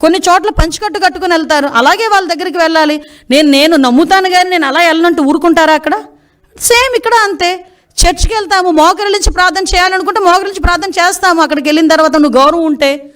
కొన్ని చోట్ల పంచికట్టు కట్టుకుని వెళ్తారు. అలాగే వాళ్ళ దగ్గరికి వెళ్ళాలి. నేను నేను నమ్ముతాను కానీ నేను అలా వెళ్ళనంటూ ఊరుకుంటారా అక్కడ? సేమ్ ఇక్కడ అంతే. చర్చ్కి వెళ్తాము మోకరిలించి ప్రార్థన చేయాలనుకుంటే మోకరిలించి ప్రార్థన చేస్తాము. అక్కడికి వెళ్ళిన తర్వాత నువ్వు గౌరవం ఉంటే